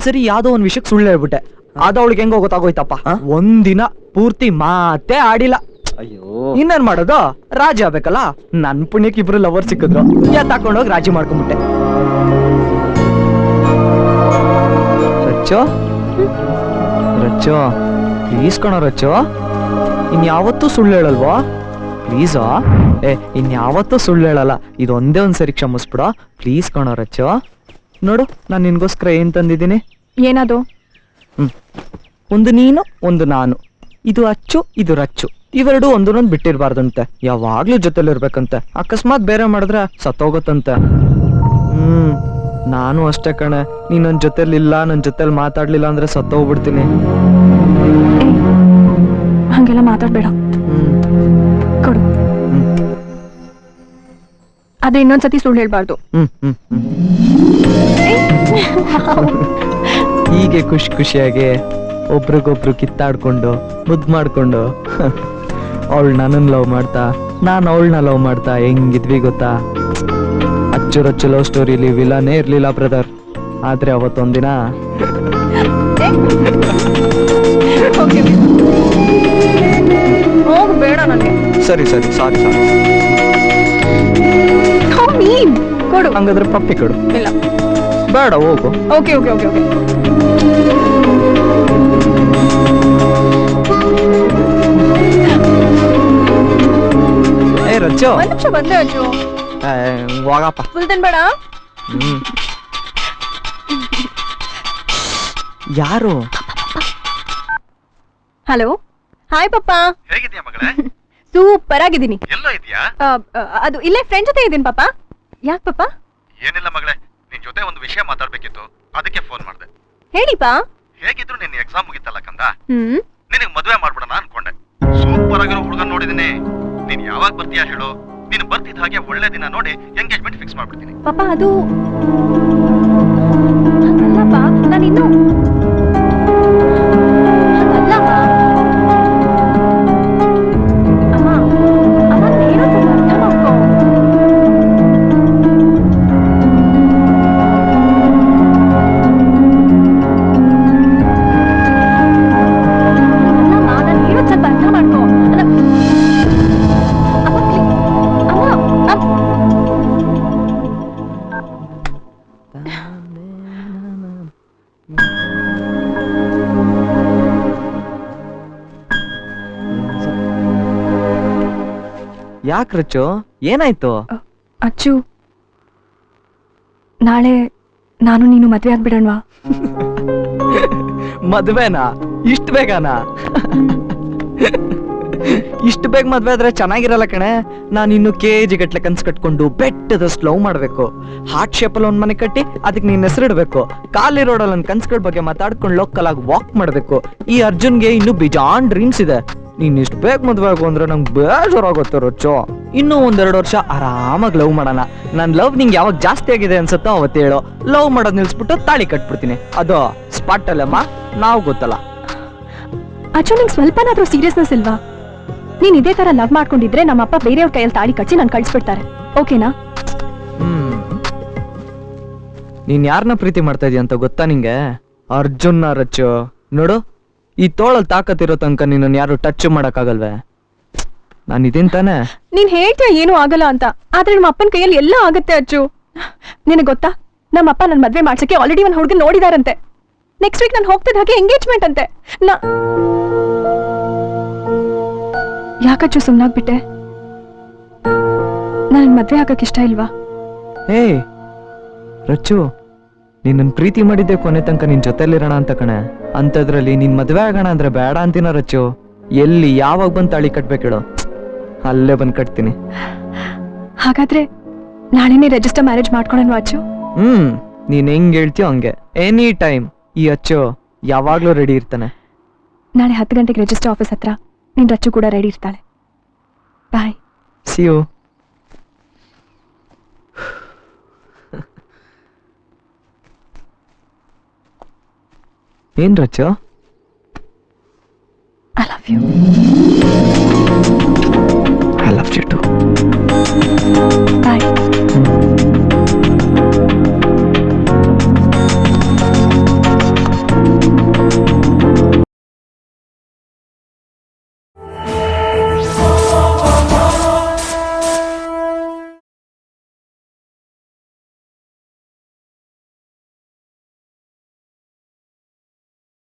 ಒಂದ್ಸರಿ ಯಾವ್ದೋ ಒಂದ್ ವಿಷಯಕ್ಕೆ ಸುಳ್ಳು ಹೇಳ್ಬಿಟ್ಟೆ. ಅದ ಅವಳಿಗೆ ಹೆಂಗೋ ಗೊತ್ತಾಗೋಯ್ತಪ್ಪ ಒಂದಿನ ಪೂರ್ತಿ ಮಾತೇ ಆಡಿಲ್ಲ. ಅಯ್ಯೋ. ಇನ್ನೇನ್ ಮಾಡೋದು? ರಾಜಿ ಆಗ್ಬೇಕಲ್ಲ? ನನ್ ಪುಣ್ಯಕ್ಕೆ ಇಬ್ರು ಲವರ್ ಸಿಕ್ಕಿದ್ರು. ಎತ್ತಾಕೊಂಡೋಗಿ ರಾಜಿ ಮಾಡ್ಕೊಂಡ್ಬಿಟ್ಟೆ ರಚ್ಚೋ? ರಚ್ಚೋ ಪ್ಲೀಸ್ ಕಣೋ ರಚ್ಚೋ. ಇನ್ಯಾವತ್ತೂ ಸುಳ್ಳು ಹೇಳಲ್ವಾ? ಪ್ಲೀಸ್ ಏ ಇನ್ಯಾವತ್ತೂ ಸುಳ್ಳು ಹೇಳಲ್ಲ. ಇದೊಂದೇ ಒಂದ್ಸರಿ ಕ್ಷಮಿಸ್ಬಿಡ. ಪ್ಲೀಸ್ ಕಣೋ ರಚ್ಚೋ. ನೋಡು ನಾನು ನಿನ್ಗೋಸ್ಕರ ಏನ್ ತಂದಿದ್ದೀನಿ? ಏನದು? ಹ್ಮ್. ಒಂದು ನೀನು ಒಂದು ನಾನು. ಇದು ಅಚ್ಚು ಇದು ರಚ್ಚು. ಇವೆರಡು ಒಂದನ್ನೊಂದು ಬಿಟ್ಟಿರಬಾರ್ದಂತೆ. ಯಾವಾಗ್ಲೂ ಜೊತೆಲಿರ್ಬೇಕಂತೆ. ಅಕಸ್ಮಾತ್ ಬೇರೆ ಮಾಡಿದ್ರೆ ಸತ್ತೋಗತ್ತಂತೆ. ಹ್ಮ್. ನಾನು ಅಷ್ಟೇ ಕಣೆ. ನೀನ್ ನನ್ ಜೊತೆಲಿಲ್ಲ ನನ್ ಜೊತೆಲಿ ಮಾತಾಡ್ಲಿಲ್ಲ ಅಂದ್ರೆ ಸತ್ತೋಗ್ಬಿಡ್ತೀನಿ. ಹಂಗೆಲ್ಲ ಮಾತಾಡ್ಬೇಡ. ಹ್ಮ್. ಕೊಡು. ಹ್ಮ್. ಆದ್ರೆ ಇನ್ನೊಂದ್ಸತಿ ಸುಳ್ಳು ಹೇಳ್ಬಾರ್ದು. ಹ್ಮ್ ಹ್ಮ್ ಹ್ಮ್. ಹೀಗೆ ಖುಷಿ ಖುಷಿಯಾಗಿ ಒಬ್ರಿಗೊಬ್ರು ಕಿತ್ತಾಡ್ಕೊಂಡು ಮುದ್ದು ಮಾಡ್ಕೊಂಡು ಅವಳು ನನ್ನನ್ನು ಲವ್ ಮಾಡ್ತಾ ನಾನು ಅವಳನ್ನ ಲವ್ ಮಾಡ್ತಾ ಹೆಂಗಿದ್ವಿ ಗೊತ್ತಾ? ಅಚ್ಚುರಚ್ಚು ಲವ್ ಸ್ಟೋರಿಲಿ ವಿಲನೇ ಇರ್ಲಿಲ್ಲ ಬ್ರದರ್. ಆದ್ರೆ ಅವತ್ತೊಂದಿನ ಹೋಗು ಬೇಡ ನನಗೆ. ಸರಿ ಸರಿ ಸಾರಿ ಸಾರಿ. ನೀನ್ ಕೊಡು. ಹಂಗಾದ್ರೆ ಪಪ್ಪಿ ಕೊಡು. ಇಲ್ಲ. ಬೇಡ ಹೋಗು. ಓಕೆ ಓಕೆ ಓಕೆ ಓಕೆ ಏ ರಚ್ಚು ಒಂದ್ ನಿಮಿಷ ಬಂದೆ ಅಜ್ಜು ಏ, ಹೋಗಪ್ಪ. ಫುಲ್ ತಿನ್ಬೇಡ ಹ್ಮ್. ಯಾರು? ಹಲೋ. ಹಾಯ್ ಪಪ್ಪ. ಹೇಗಿದ್ಯಾ ಮಗಳೇ? ಸೂಪರ್ ಆಗಿದ್ದೀನಿ. ಎಲ್ಲೋ ಇದೆಯಾ? ಅದು ಇಲ್ಲೇ ಫ್ರೆಂಡ್ ಜೊತೆ ಇದ್ದೀನಿ ಪಾಪ ಯಾಕೆ ಪಾಪ? ಏನಿಲ್ಲ ಮಗಳೇ ನಿನ್ ಜೊತೆ ಒಂದು ವಿಷಯ ಮಾತಾಡ್ಬೇಕಿತ್ತು. ಅದಕ್ಕೆ ಫೋನ್ ಮಾಡ್ದೆ. ಹೇಳಿಪಾ ಹೇಗಿದ್ರು ನಿನ್ನ ಎಕ್ಸಾಮ್ ಮುಗಿತಲ್ಲ ಕಂದ? ಹ್ಮ್. ನಿನಗ್ ಮದುವೆ ಮಾಡ್ಬಿಡೋಣ ಅನ್ಕೊಂಡೆ. ಸೂಪರ್ ಆಗಿರೋ ಹುಡುಗನ್ ನೋಡಿದೀನಿ. ನೀನ್ ಯಾವಾಗ ಬರ್ತೀಯಾ ಹೇಳು. ನೀನು ಬರ್ತಿದ್ದ ಹಾಗೆ ಒಳ್ಳೆ ದಿನ ನೋಡಿ ಎಂಗೇಜ್ಮೆಂಟ್ ಫಿಕ್ಸ್ ಮಾಡ್ಬಿಡ್ತೀನಿ. ಪಾಪ ಅದು ನಾನು ಇನ್ನು ಯಾಕೆ ರಚ್ಚು ಏನಾಯ್ತು? ಅಚ್ಚು. ನಾಳೆ ನಾನು ನೀನು ಮದ್ವೆ ಆಗ್ಬಿಡಣ್ವಾ? ಮದ್ವೆನಾ? ಇಷ್ಟ ಬೇಗನಾ? ಇಷ್ಟ ಬೇಗ ಮದ್ವೆ ಆದ್ರೆ ಚೆನ್ನಾಗಿರಲ್ಲ ಕಣೆ. ನಾನು ಇನ್ನು ಕೆ ಜಿ ಗಟ್ಲೆ ಕನ್ಸ್ ಕಟ್ಕೊಂಡು ಬೆಟ್ಟದಷ್ಟು ಲವ್ ಮಾಡ್ಬೇಕು. ಹಾರ್ಟ್ ಶೇಪಲ್ಲಿ ಒಂದು ಮನೆ ಕಟ್ಟಿ ಅದಕ್ಕೆ ನೀನು ಹೆಸರಿಡ್ಬೇಕು. ಖಾಲಿ ರೋಡಲ್ಲಿ ನನ್ನ ಕನ್ಸುಗಳ ಬಗ್ಗೆ ಮಾತಾಡ್ಕೊಂಡು ಲೋಕಲ್ ಆಗಿ ವಾಕ್ ಮಾಡ್ಬೇಕು. ಈ ಅರ್ಜುನ್ಗೆ ಇನ್ನು ಬಿಜಾನ್ ಡ್ರೀಮ್ಸ್ ಇದೆ. ನೀನ್ ಇಷ್ಟ ಬೇಗ ಮದ್ವೆ ಆಗು ಅಂದ್ರೆ ನಂಗೆ ಬೇಜಾರಾಗುತ್ತೆ ರೊಚ್ಚು. ಇನ್ನೂ ಒಂದೆರಡು ವರ್ಷ ಆರಾಮಾಗಿ ಲವ್ ಮಾಡೋಣ ನನ್ ಲವ್ ನಿಂಗೆ ಯಾವಾಗ ಜಾಸ್ತಿ ಆಗಿದೆ ಅನ್ಸುತ್ತೋ ಅವತ್ತು ಹೇಳು. ಲವ್ ಮಾಡೋದ್ ನಿಲ್ಸ್ಬಿಟ್ಟು ತಾಳಿ ಕಟ್ಬಿಡ್ತೀನಿ. ಅದು ಸ್ಪಾಟ್ ಅಲ್ಲಮ್ಮ? ನಾವು ಗೊತ್ತಲ್ಲ. ಅಚ್ಚು ನಿಂಗೆ ಸ್ವಲ್ಪನಾದ್ರೂ ಸೀರಿಯಸ್ನೆಸ್ ಇಲ್ವಾ? ನೀನ್ ಇದೇ ತರ ಲವ್ ಮಾಡ್ಕೊಂಡಿದ್ರೆ ನಮ್ಮ ಅಪ್ಪ ಬೇರೆಯವ್ರ ಕೈಯಲ್ಲಿ ತಾಳಿ ಕಟ್ಟಿ ನನ್ ಕಳ್ಸ್ಬಿಡ್ತಾರೆ. ಓಕೆನಾ ಹ್ಮ್. ನೀನ್ ಯಾರನ್ನ ಪ್ರೀತಿ ಮಾಡ್ತಾ ಇದೀಯ ಅಂತ ಗೊತ್ತಾ ನಿಂಗೆ? ಅರ್ಜುನ್ ರಚ್ಚು. ನೋಡು. ಈ ತೋಳಲ್ ತಾಕತ್ತಿರೋ ತನಕ ನಿನ್ನ ಯಾರು ಟಚ್ ಮಾಡಕ್ಕಾಗಲ್ವೇ? ನಾನು ಇದೀನ್ ತಾನೆ. ನೀನ್ ಹೇಳ್ತೀಯ ಏನೂ ಆಗಲ್ಲ ಅಂತ ಆದ್ರೆ ನಮ್ಮ ಅಪ್ಪನ ಕೈಯಲ್ಲಿ ಎಲ್ಲ ಆಗತ್ತೆ ಅಚ್ಚು ನಿನಗೆ ಗೊತ್ತಾ? ನಮ್ಮಪ್ಪ ನನ್ನ ಮದ್ವೆ ಮಾಡ್ಸಕ್ಕೆ ಆಲ್ರೆಡಿ ಒಂದ್ ಹುಡುಗ ನೋಡಿದಾರಂತೆ. ನೆಕ್ಸ್ಟ್ ವೀಕ್ ನಾನು ಹೋಗ್ತಿದ್ದ ಹಾಗೆ ಎಂಗೇಜ್ಮೆಂಟ್ ಅಂತೆ. ನಾ ಯಾಕಚ್ಚು ಸುಮ್ನಾಗ್ಬಿಟ್ಟೆ? ನಾನು ಮದ್ವೆ ಆಗಕ್ಕೆ ಇಷ್ಟ ಇಲ್ವಾ? ಏ ರಚ್ಚು. ನಿನ್ನನ್ ಪ್ರೀತಿ ಮಾಡಿದ್ದೆ ಕೊನೆ ತನಕ ನಿನ್ ಜೊತೆಲಿರೋಣ ಅಂತ ಕಣೆ. ಅಂತದ್ರಲ್ಲಿ ನಿನ್ ಮದ್ವೆ ಆಗೋಣ ಅಂದ್ರೆ ಬೇಡ ಅಂತೀನ ರಚ್ಚು. ಎಲ್ಲಿ ಯಾವಾಗ ಬಂದ್ ತಾಳಿ ಕಟ್ಬೇಕೇಳು ಅಲ್ಲೇ ಬಂದ್ ಕಟ್ತೀನಿ. ಹಾಗಾದ್ರೆ ನಾಳೆನೇ ರಿಜಿಸ್ಟರ್ ಮ್ಯಾರೇಜ್ ಮಾಡ್ಕೊಳ್ಳೋಣ ಅಚ್ಚು? ಹ್ಮ್ ನೀನ್ ಹೆಂಗ್ ಹೇಳ್ತೀಯೋ ಹಂಗೆ. ಎನಿ ಟೈಮ್ ಈ ಅಚ್ಚು ಯಾವಾಗ್ಲೂ ರೆಡಿ ಇರ್ತಾನೆ. ನಾಳೆ ಹತ್ತು ಗಂಟೆಗೆ ರಿಜಿಸ್ಟರ್ ಆಫೀಸ್ ಹತ್ರ ನಿನ್ ರಚ್ಚು ಕೂಡ ರೆಡಿ ಇರ್ತಾಳೆ. ಬಾಯ್ ಸಿ ಯು ఏం రచ్చ? I love you I love you too bye